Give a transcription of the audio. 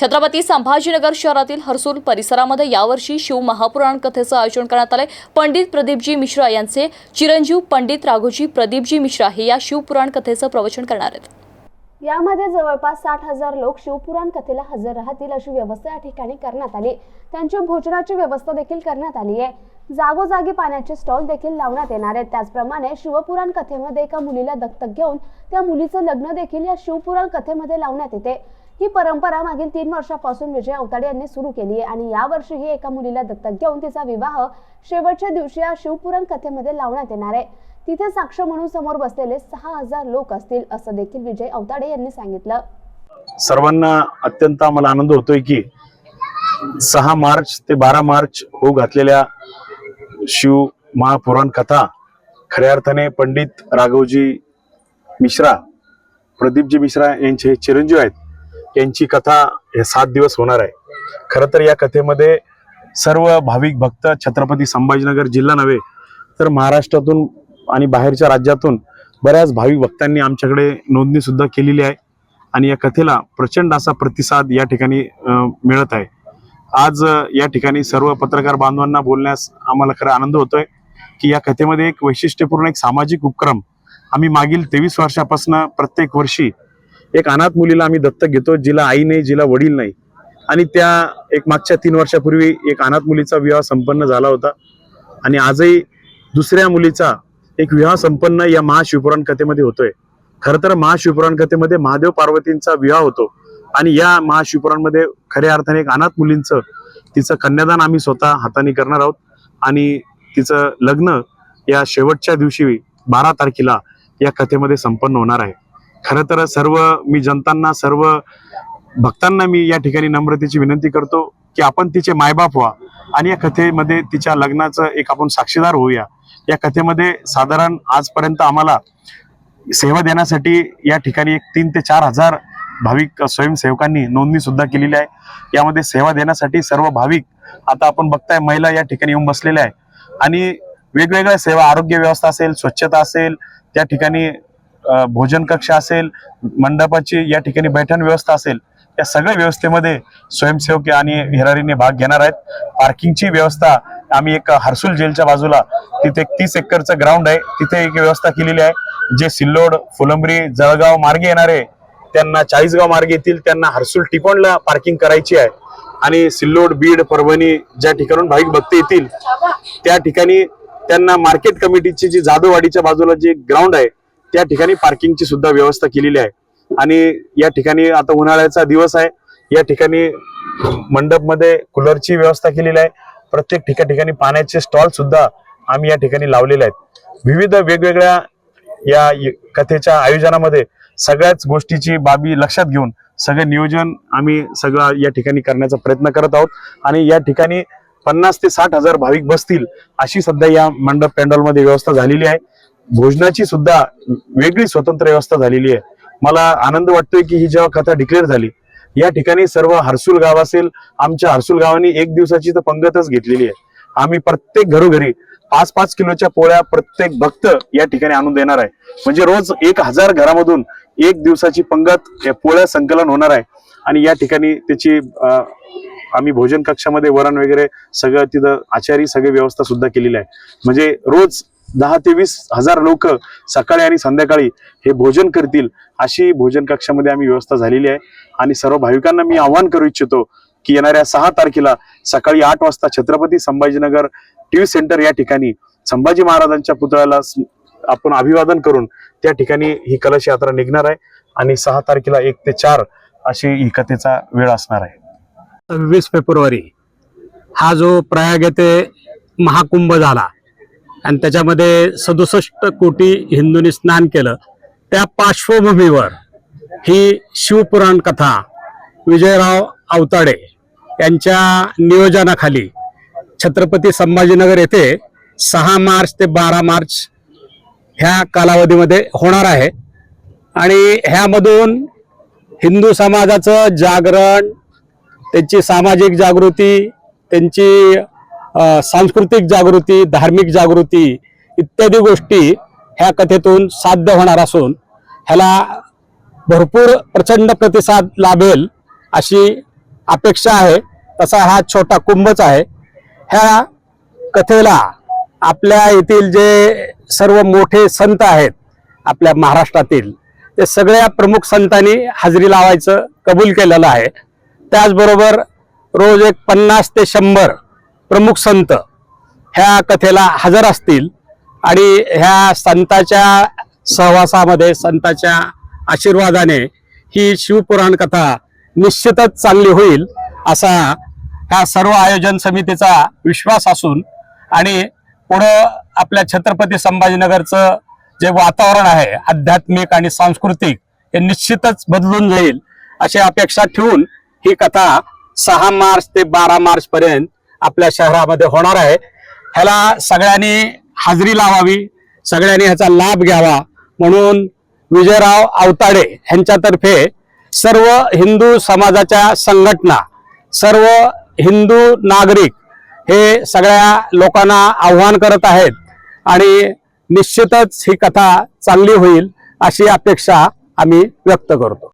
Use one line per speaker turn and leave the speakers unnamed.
छत्रपती संभाजीनगर शहरातील हर्सूल परिसरामध्ये यावर्षी शिव महापुराण कथेचं आयोजन करण्यात आलंय. पंडित प्रदीपजी मिश्रा यांचे चिरंजीव पंडित राघोजी प्रदीपजी मिश्रा हे या शिवपुराण कथेचं प्रवचन करणार आहेत.
यामध्ये जवळपास साठ हजार लोक शिवपुराण कथेला हजर राहतील अशी व्यवस्था या ठिकाणी करण्यात आली. त्यांच्या भोजनाची व्यवस्था देखील करण्यात आली आहे. जागोजागी पाण्याचे स्टॉल देखील लावण्यात येणार आहेत. त्याचप्रमाणे शिवपुराण कथेमध्ये एका मुलीला दत्तक घेऊन त्या मुलीचं लग्न देखील या शिवपुराण कथेमध्ये लावण्यात येते. ही परंपरा मागील तीन वर्षापासून विजय अवताडे यांनी सुरू केली आहे आणि यावर्षीही एका मुलीला दत्तक घेऊन तिचा विवाह शेवटच्या दिवशी या शिवपुराण कथेमध्ये लावण्यात येणार आहे. तिथे साक्ष म्हणून समोर बसलेले सहा हजार लोक असतील असं देखील विजय अवताडे यांनी सांगितलं.
सर्वांना अत्यंत आम्हाला आनंद होतोय की सहा मार्च ते बारा मार्च होऊ घातलेल्या शिव महापुराण कथा खऱ्या अर्थाने पंडित राघवजी मिश्रा प्रदीपजी मिश्रा यांचे चिरंजीव आहेत. यांची कथा हे सात दिवस होणार आहे. खरं तर या कथेमध्ये सर्व भाविक भक्त छत्रपती संभाजीनगर जिल्हा नव्हे तर महाराष्ट्रातून आणि बाहेरच्या राज्यातून बऱ्याच भाविक भक्तांनी आमच्याकडे नोंदणी सुद्धा केलेली आहे आणि या कथेला प्रचंड असा प्रतिसाद या ठिकाणी मिळत आहे. आज या ठिकाणी सर्व पत्रकार बांधवांना बोलण्यास आम्हाला खरा आनंद होतोय की या कथेमध्ये एक वैशिष्ट्यपूर्ण एक सामाजिक उपक्रम आम्ही मागील तेवीस वर्षापासून प्रत्येक वर्षी एक अनाथ मुलीला आम्ही दत्तक घेतो जिला आई नाही जिला वडील नाही. आणि त्या एक मागच्या तीन वर्षापूर्वी एक अनाथ मुलीचा विवाह संपन्न झाला होता. आणि आजही दुसऱ्या मुलीचा एक विवाह संपन्न या महाशिवपुराण कथेमध्ये होतोय. खरं तर महाशिवपुराण कथेमध्ये महादेव पार्वतींचा विवाह होतो. आणि या महाशिवपुराणमध्ये खऱ्या अर्थाने एक अनाथ मुलींचं तिचं कन्यादान आम्ही स्वतः हाताने करणार आहोत. आणि तिचं लग्न या शेवटच्या दिवशी बारा तारखेला या कथेमध्ये संपन्न होणार आहे. खरं तर सर्व मी जनतांना सर्व भक्तांना मी या ठिकाणी नम्रतेची विनंती करतो की आपण तिचे मायबाप व्हा आणि या कथेमध्ये तिच्या लग्नाचं एक आपण साक्षीदार होऊया. या कथेमध्ये साधारण आजपर्यंत आम्हाला सेवा देण्यासाठी या ठिकाणी एक तीन ते चार हजार भाविक स्वयंसेवकांनी नोंदणी सुद्धा केलेली आहे. यामध्ये सेवा देण्यासाठी सर्व भाविक आता आपण बघताय महिला या ठिकाणी येऊन बसलेल्या आहे आणि वेगवेगळ्या सेवा आरोग्य व्यवस्था असेल स्वच्छता असेल त्या ठिकाणी भोजन कक्ष असेल मंडपाची या ठिकाणी बैठण व्यवस्था असेल या सगळ्या व्यवस्थेमध्ये स्वयंसेवक आणि हिरारीने भाग घेणार आहेत. पार्किंगची व्यवस्था आम्ही एक हर्सुल जेलच्या बाजूला तिथे एक तीस एकरचं ग्राउंड आहे. तिथे एक व्यवस्था केलेली आहे. जे सिल्लोड फुलंबरी जळगाव मार्गे येणारे त्यांना चाळीसगाव मार्गे येतील त्यांना हर्सुल टिपणला पार्किंग करायची आहे. आणि सिल्लोड बीड परभणी ज्या ठिकाणून भाविक भक्त येतील त्या ठिकाणी त्यांना मार्केट कमिटीची जी जाधववाडीच्या बाजूला जे ग्राउंड आहे त्या ठिकाणी पार्किंगची सुद्धा व्यवस्था केलेली आहे. आणि या ठिकाणी आता उन्हाळ्याचा दिवस आहे. या ठिकाणी मंडपमध्ये कूलरची व्यवस्था केलेली आहे. प्रत्येक ठिका ठिकाणी पाण्याचे स्टॉल सुद्धा आम्ही या ठिकाणी लावलेले आहेत. विविध वेगवेगळ्या या य- कथेच्या आयोजनामध्ये सगळ्याच गोष्टीची बाबी लक्षात घेऊन सगळं नियोजन आम्ही सगळं या ठिकाणी करण्याचा प्रयत्न करत आहोत. आणि या ठिकाणी पन्नास ते साठ हजार भाविक बसतील अशी सध्या या मंडप पॅन्डॉलमध्ये व्यवस्था झालेली आहे. भोजनाची सुद्धा वेगळी स्वतंत्र व्यवस्था झालेली आहे. मला आनंद वाटतोय की ही जेव्हा कथा डिक्लेअर झाली या ठिकाणी सर्व हर्सुल गाव असेल आमच्या हर्सुल गावाने एक दिवसाची तर पंगतच घेतलेली आहे. आम्ही प्रत्येक घरोघरी पाच पाच किलोच्या पोळ्या प्रत्येक भक्त या ठिकाणी आणून देणार आहे. म्हणजे रोज एक हजार घरामधून एक दिवसाची पंगत पोळ्या संकलन होणार आहे. आणि या ठिकाणी त्याची आम्ही भोजन कक्षामध्ये वरण वगैरे सगळं तिथं आचारी सगळी व्यवस्था सुद्धा केलेली आहे. म्हणजे रोज दहा ते वीस हजार लोक सकाळी आणि संध्याकाळी हे भोजन करतील अशी भोजन कक्षामध्ये आम्ही व्यवस्था झालेली आहे. आणि सर्व भाविकांना मी आवाहन करू इच्छितो की येणाऱ्या सहा तारखेला सकाळी आठ वाजता छत्रपती संभाजीनगर टीव्ही सेंटर या ठिकाणी संभाजी महाराजांच्या पुतळ्याला आपण अभिवादन करून त्या ठिकाणी ही कलश यात्रा निघणार आहे. आणि सहा तारखेला एक ते चार अशी ही कथेचा वेळ असणार आहे.
सव्वीस फेब्रुवारी हा जो प्रयाग येथे महाकुंभ झाला. आणि त्याच्यामध्ये सदुसष्ट कोटी हिंदूंनी स्नान केलं. त्या पार्श्वभूमीवर ही शिवपुराण कथा विजयराव आवताडे यांच्या नियोजनाखाली छत्रपती संभाजीनगर येथे सहा मार्च ते बारा मार्च ह्या कालावधीमध्ये होणार आहे. आणि ह्यामधून हिंदू समाजाचं जागरण त्यांची सामाजिक जागृती त्यांची सांस्कृतिक जागृती धार्मिक जागृती इत्यादी गोष्टी ह्या कथेतून साध्य होणार असून ह्याला भरपूर प्रचंड प्रतिसाद लाभेल अशी अपेक्षा आहे. तसा हा छोटा कुंभच आहे. ह्या कथेला आपल्या येथील जे सर्व मोठे संत आहेत आपल्या महाराष्ट्रातील ते सगळ्या प्रमुख संतांनी हजेरी लावायचं कबूल केलेलं आहे. त्याचबरोबर रोज एक पन्नास ते शंभर प्रमुख संत ह्या कथेला हजर असतील. आणि ह्या संताच्या सहवासामध्ये संताच्या आशीर्वादाने ही शिवपुराण कथा निश्चितच चांगली होईल असा ह्या सर्व आयोजन समितीचा विश्वास असून आणि पुढं आपल्या छत्रपती संभाजीनगरचं जे वातावरण आहे आध्यात्मिक आणि सांस्कृतिक हे निश्चितच बदलून जाईल अशी अपेक्षा ठेवून ही कथा सहा मार्च ते बारा मार्च पर्यंत आपल्या शहरामध्ये होणार आहे. ह्याला सगळ्यांनी हाजरी लावावी सगळ्यांनी ह्याचा लाभ घ्यावा म्हणून विजयराव आवताडे यांच्यातर्फे सर्व हिंदू समाजाच्या संघटना सर्व हिंदू नागरिक हे सगळ्या लोकांना आव्हान करत आहेत आणि निश्चितच ही कथा चांगली होईल अशी अपेक्षा आम्ही व्यक्त करतो.